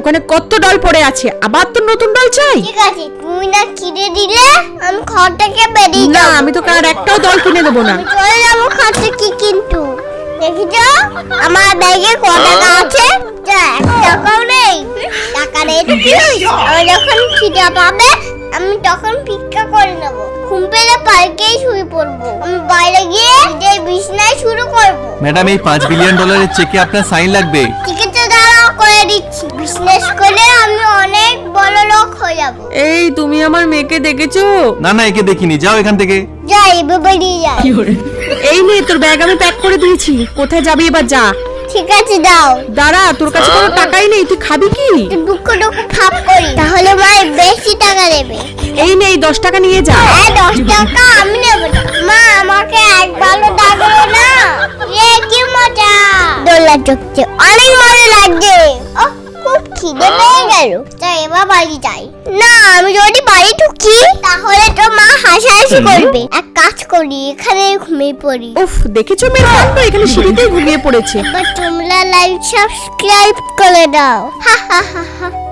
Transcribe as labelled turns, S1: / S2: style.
S1: ওখানে কত ডল পড়ে আছে। আবার তো নতুন ডল চাই?
S2: ঠিক আছে তুমি না কিনে দিলে আমি ঘর থেকে বেরিয়ে
S1: না আমি তোকে আর একটাও ডল কিনে দেবো না।
S2: আমি চলে যাব ঘর থেকে কিন্তু। দেখেছ আমার ব্যাগে ক টাকা আছে। যা এক টাকাও নেই। টাকা নেই তো কি? হয়েছে আমার যখন খিদা পাবে আমি তখন ভিক্ষা করে নেব। ঘুম পেলে পার্কেই শুয়ে পড়ব। আমি বাইরে গিয়ে নিজের বিছনায় শুরু করব।
S3: ম্যাডাম এই পাঁচ বিলিয়ন ডলারের চেকে আপনার সাইন লাগবে।
S2: ঠিক আছে যাব।
S1: এই তুমি আমার মেয়েকে দেখেছ?
S3: না না একে দেখিনি। যাও এখান থেকে।
S2: যাই এবার বেরিয়ে যাই
S1: এই নে তোর ব্যাগ আমি প্যাক করে দিয়েছি। কোথায় যাবি এবার যা।
S2: ঠিক আছে দাও।
S1: দাঁড়া তোর কাছে কোনো টাকাই নেই। তুই খাবি কি?
S2: দুঃখ দুঃখ খাপ করি। তাহলে ভাই বেশি টাকা দেবে।
S1: এই নে এই দশ টাকা নিয়ে যা।
S2: হ্যাঁ দশ টাকা আমি নেব। মা আমাকে এক ভালো ডাকলো না। এ কি মজা। দোলা চড়ছে অনেক মজা লাগছে। ও খুব খিদে পেয়ে গেল। এবার বাড়ি যাই। না আমি যদি বাড়ি ঢুকি তাহলে তো মা হাসাহাসি করবে। এক কাজ করি এখানে ঘুমিয়ে পড়ি।
S1: উফ দেখেছ মেয়ের? কাণ্ড এখানে সিঁড়িতেই ঘুমিয়ে পড়েছে।
S2: তোমরা লাইক সাবস্ক্রাইব করে দাও। হা হা হা হা।